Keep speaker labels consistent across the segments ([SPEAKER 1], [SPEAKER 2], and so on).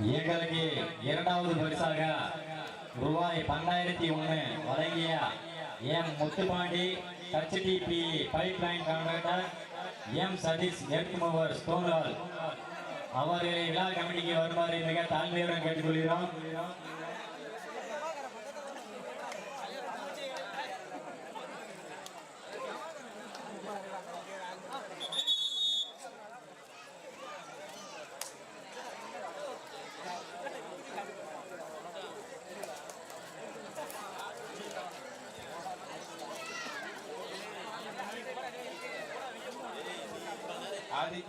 [SPEAKER 1] எங்களுக்கு இரண்டாவது பரிசாக ரூபாய் பன்னாயிரத்தி ஒன்று வழங்கிய M Muthupandi HDP pipeline contractor M Sathish earthmover ஸ்டோன்லால் அவர்களை விழா கமிட்டிக்கு வருமாறு மிக தாழ்மையுடன் கேட்டுக்கொள்கிறோம்.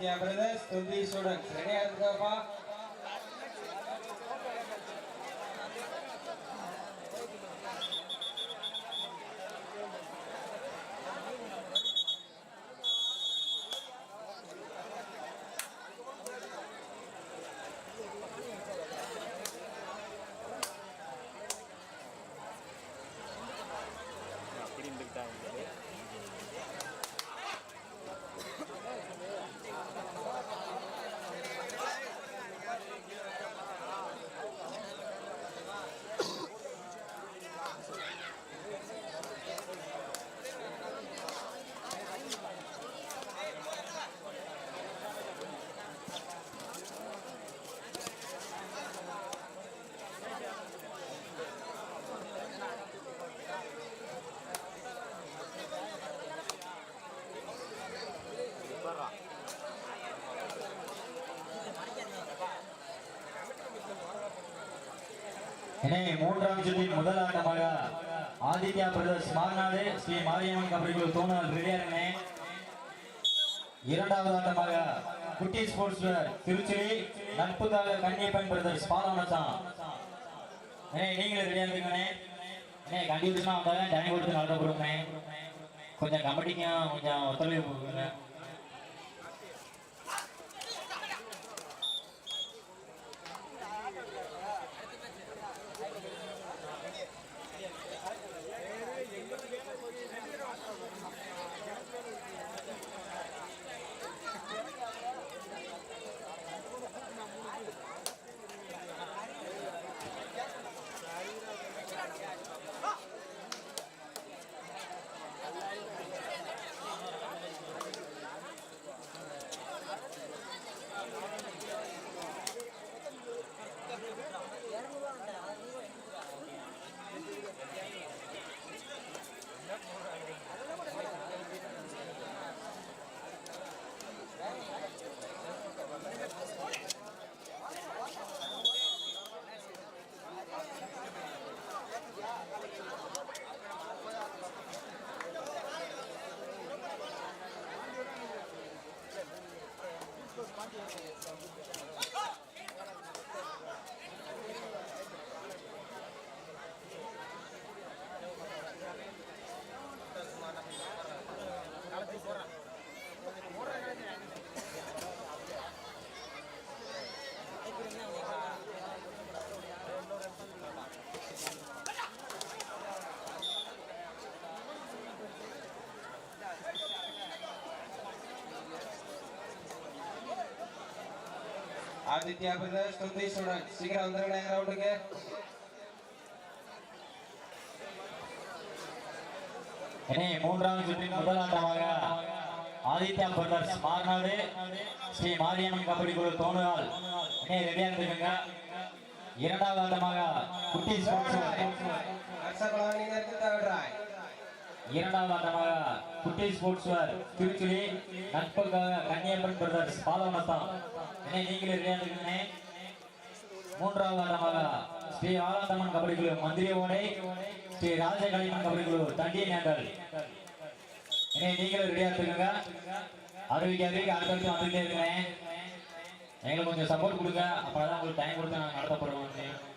[SPEAKER 2] ஆதித்யா பிரதர்ஸ் துந்தி ஸ்டூடெண்ட்ஸ் ரெடியா இருக்கப்பா
[SPEAKER 1] இனி மூன்றாம் சுற்றின் முதல் ஆட்டமாக ஆதித்யா பிரதர்ஸ் மாநாடு ஸ்ரீ மாரியம்மன் கபடிக்குழு தோணால் ரெடியாருங்க இரண்டாவது ஆட்டமாக குட்டி ஸ்போர்ட்ஸ் திருச்சி நட்புதாக நட்புக்காக கன்னியப்பன் பிரதர்ஸ் பாலாவனத்தான் ஏ நீங்களும் ரெடியா இருக்கீங்கண்ணே கண்டிப்பாக வந்தாங்க டைம் கொடுத்து நல்லா கொடுங்க கொஞ்சம் கபடிக்கும் கொஞ்சம் ஒத்துழைப்பு கொடுங்க
[SPEAKER 2] ஆதித்யா பிரதர்ஸ் துந்தி ஸ்டூடெண்ட்ஸ் சீக்கிரம் வந்துருங்க ரவுண்டுக்கு
[SPEAKER 1] இனி மூன்றாவது சுற்றின் முதல் ஆட்டமாக ஆதித்யா பிரதர்ஸ் மாநாடு ஸ்ரீ மாரியம்மன் கபடி குழு தோணுகால். இனி ரெடியா இருந்துக்கங்க இரண்டாவது ஆட்டமாக குட்டி ஸ்போர்ட்ஸ்
[SPEAKER 2] நர்சகுலம்
[SPEAKER 1] ஆட்டமாக குட்டி ஸ்போர்ட்ஸ் வேர் திருச்சுழி நட்புக்காக கன்னியப்பன் பிரதர்ஸ் பாலவனத்தான் இனி நீங்களே ரெடியா இருந்துக்கங்க மூன்றாவது ஆட்டமாக ஸ்ரீ ஆனந்தம்மன் கபடி குழு மந்திரியோடை ஸ்ரீ ராஜகலிமன் கபடி குழு தண்டி நேண்டல் இனி நீங்களும் ரெடியா இருக்குங்க. அறிவிக்க அறிவிக்க அடுத்தடுத்து வந்துட்டே இருக்கிறேன் எங்களுக்கு கொஞ்சம் சப்போர்ட் கொடுங்க. அப்பதான் உங்களுக்கு டைம் கொடுத்து நாங்கள் நடத்தப்படுவோம்.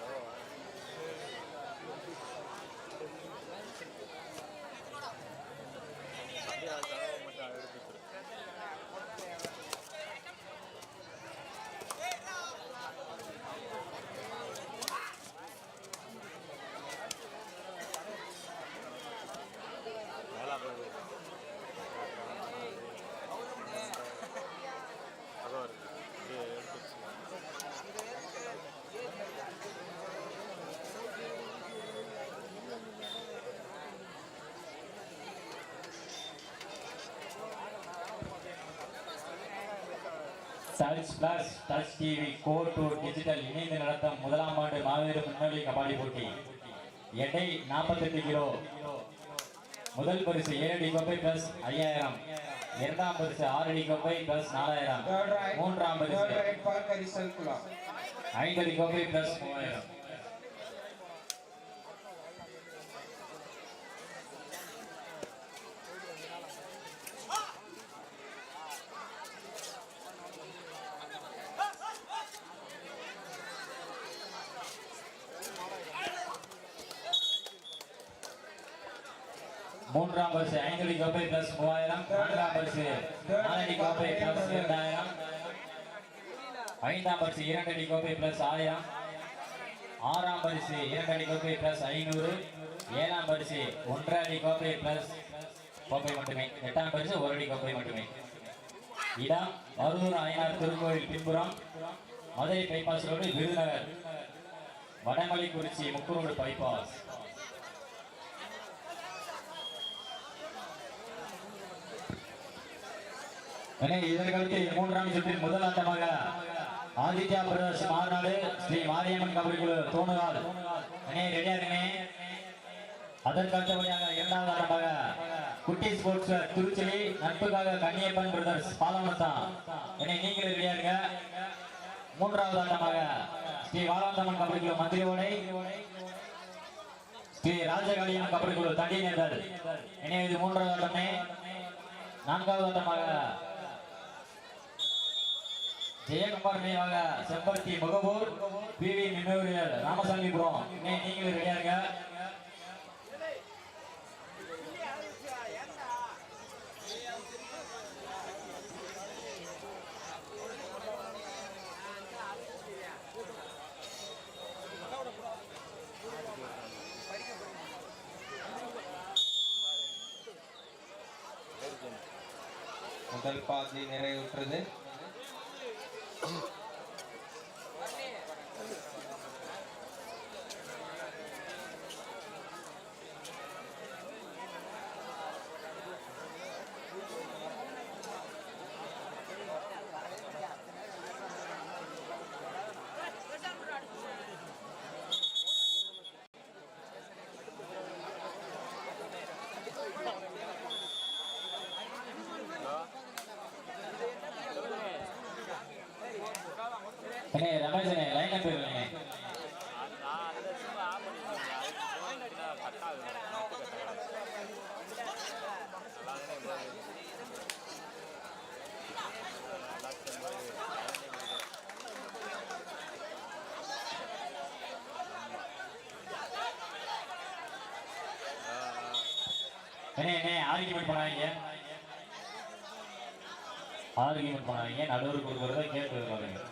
[SPEAKER 1] Wow. Touch plus touch TV go to digital இணைந்து நடத்தும் முதலாம் ஆண்டு மாபெரும் முன்னோடி கபாடி போட்டி. எடை 48 கிலோ. முதல் பரிசு ஏழு அடி கோப்பை பிளஸ் ஐயாயிரம். இரண்டாம் பரிசு ஆறு அடி கோப்பை பிளஸ் நாலாயிரம். மூன்றாம் பரிசு
[SPEAKER 2] right. for Karisal Kula.
[SPEAKER 1] ஐந்து அடி கோப்பை பிளஸ் மூவாயிரம். மூன்றாம் கோப்பை பிளஸ் மூவாயிரம். நான்காம் பரிசு. நாலு அடி கோப்பை பிளஸ் இரண்டாயிரம். ஐந்தாம் பரிசு இரண்டு அடி கோப்பை பிளஸ் ஆயிரம். ஆறாம் பரிசு இரண்டு அடி கோப்பை பிளஸ் ஐநூறு. ஏழாம் பரிசு ஒன்றரை அடி கோப்பை பிளஸ் கோப்பை மட்டுமே. எட்டாம் பரிசு ஒரு அடி கோப்பை மட்டுமே. இடம் மருதூர் அயனார் திருக்கோயில் பின்புறம். Madurai bypass road Virudhunagar. வடமலைக்குறிச்சி முக்கூரோடு பைபாஸ் எனவே இதற்கடுத்து மூன்றாம் சுற்றின் முதல் ஆட்டமாக ஆதித்யா பிரதர்ஸ் மாநாடு ஸ்ரீ மாரியம்மன் கபடி குழு தோணுகால். அண்ணே ரெடியா இருங்கண்ணே அதற்கு அடுத்தபடியாக இரண்டாவது ஆட்டமாக குட்டி ஸ்போர்ட்ஸ் திருச்சி நட்புக்காக கன்னியப்பன் பிரதர்ஸ் பாலமத்தான் என்னை நீங்கள் ரெடியா இருங்க. மூன்றாவது ஆட்டமாக ஸ்ரீ வாழாந்தம்மன் கபடி குழு மந்திரியோடை ஸ்ரீ ராஜகாளியம் கபடி குழு தண்டியினர்கள் எனவே இது மூன்றாவது ஆட்டமே. நான்காவது ஆட்டமாக ஜெயக்குமார் நினைவாக செம்பருத்தி முகபூர் பிவி மெமோரியல் ராமசாமிபுரம். நீங்களும் ரெடியாருங்க
[SPEAKER 2] முதல் பாதி நிறைவுற்றது. Oh.
[SPEAKER 1] அண்ணே ரமேஷனே லைன் நம்பர் அண்ணே அண்ணே ஆர்கியூமெண்ட் பண்ணாதீங்க. ஆர்கியூமெண்ட் பண்ணாதீங்க. நடுவருக்கு கொடுக்குறத கேட்டு வருவாங்க.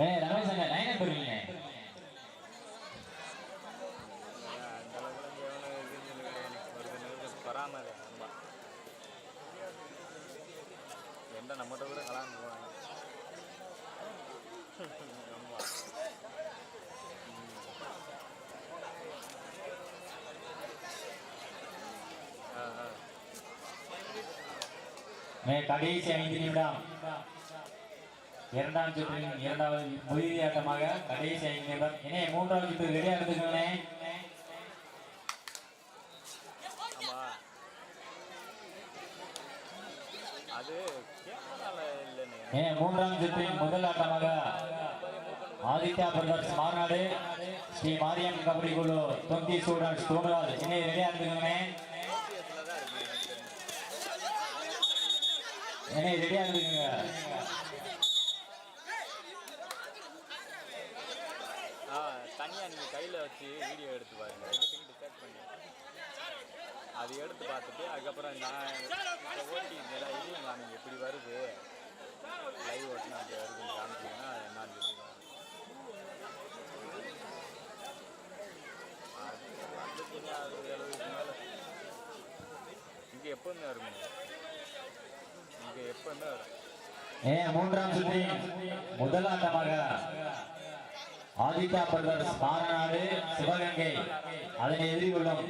[SPEAKER 1] ஏய் ரமேஷ் அண்ணே லைன் நம்பர் இல்லைங்க
[SPEAKER 3] பராமரி எந்த நம்மகிட்ட கூட கலாந்து போவாங்க ஆ ஆ
[SPEAKER 1] கடைசி ஐந்து நிமிடம். இரண்டாம் சுற்றின் இரண்டாவது முதிரி ஆட்டமாக கடைசி ஐந்து நிமிடம் இனே மூன்றாவது சுற்று ரெடியா இருந்துக்கோனே மூன்றாம் சுற்றின் முதல் ஆட்டமாக ஆதித்யா பிரதர்ஸ் மாநாடு. ஸ்ரீ மாரியம் கபடி குழு தொந்தி ஸ்டூடெண்ட்ஸ் தூண்டுவால் இனே ரெடியா இருந்துக்கோனே
[SPEAKER 3] ஓபிஎஸ்ல தான் இருக்கு எனக்கு தெரிஞ்சு.
[SPEAKER 1] இனே ரெடியா இருந்துக்கோங்க
[SPEAKER 3] தனியாக நீங்கள் கையில் வச்சு வீடியோ எடுத்து பாருங்க. எடிட்டிங் டிசைட் பண்ணி. அது எடுத்து பார்த்துட்டு அதுக்கப்புறம் நான் இப்போ ஓட்டி இதெல்லாம் இதையும் காமிங்க இப்படி வருது. லைவ் ஓட்டினா அப்படி வருதுன்னு காமிச்சிங்கன்னா என்னன்னு சொல்லிடுவேன் அது வந்துச்சுன்னா எழுபதுக்கு மேலே இங்கே எப்போவுமே வருங்க. இங்கே எப்போவுமே வரும்.
[SPEAKER 1] ஏ மூன்றாம் சுற்றின் முதல் ஆதிதா ஆதித்யா பிரதர்ஸ் சிவகங்கை. அதனை எதிர்கொள்ளும்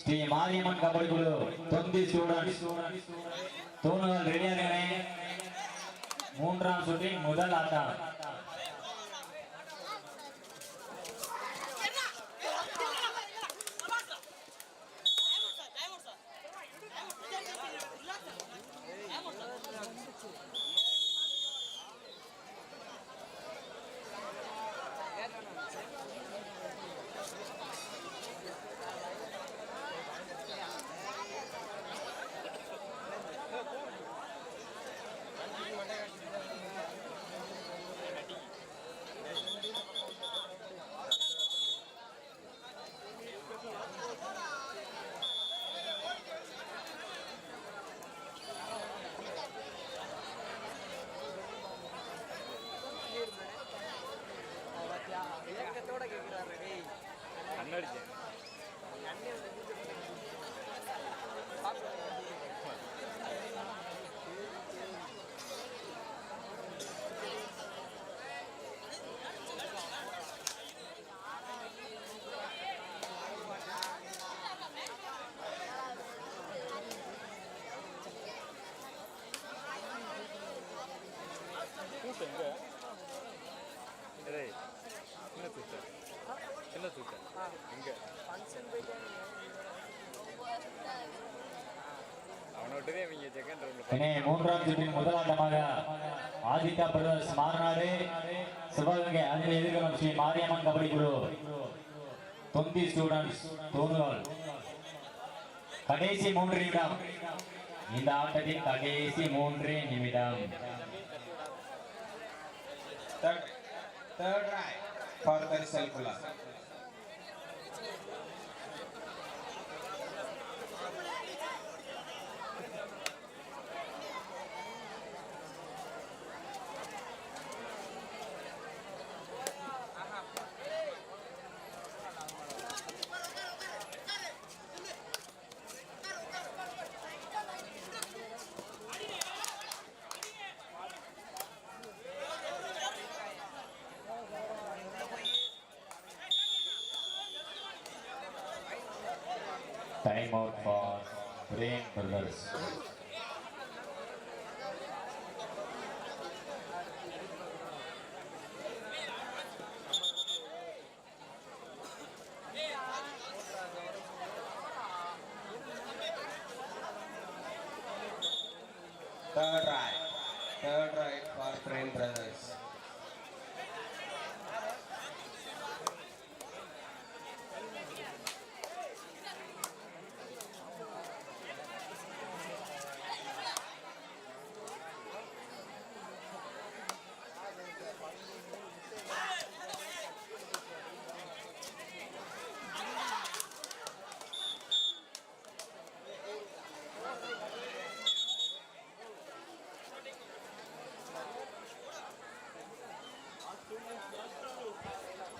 [SPEAKER 1] ஸ்ரீ மாரியம்மன் கபடி குழு தொந்தி ஸ்டூடெண்ட்ஸ். தூணுகள் ரெடியாக மூன்றாம் சுற்றின் முதல் ஆட்டம்.
[SPEAKER 3] கண்ணடிச்சேன் சின்ன தூக்கம் எங்க அவனை விட்டுதே இவங்க செகண்ட் ரவுண்ட்ல
[SPEAKER 1] இனி மூன்றாம் சுற்றின் முதல் ஆட்டமாக ஆதித்யா பிரதர்ஸ் மாரநாடு சிவகங்கை அதனை எதிர்கொள்ளும் ஸ்ரீ மாரியம்மன் கபடி குழு. தொந்தி ஸ்டூடெண்ட்ஸ் தூணுகள் கடைசி மூன்று நிமிடம். இந்த ஆட்டத்தின் கடைசி மூன்று நிமிடம்.
[SPEAKER 2] Third, third right. Salcolá. time out for Prem Brothers.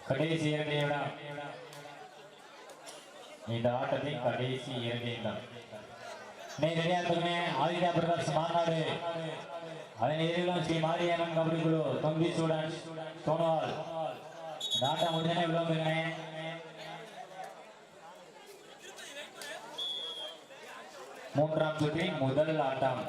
[SPEAKER 1] கடைசி இரண்டு நிமிடம் இந்த ஆட்டத்தின் கடைசி இரண்டு நிமிடம் நீ ரெடியா ஆதித்யா பிரதர்ஸ் மாநாடு. அதன் எதிரிலும் ஸ்ரீ மாரியம்மன் கபடி குழு தொம்பி சூடன் தோணுவால் இந்த ஆட்டம் உடனே விளம்புங்க மூன்றாம் சுற்றின் முதல் ஆட்டம்.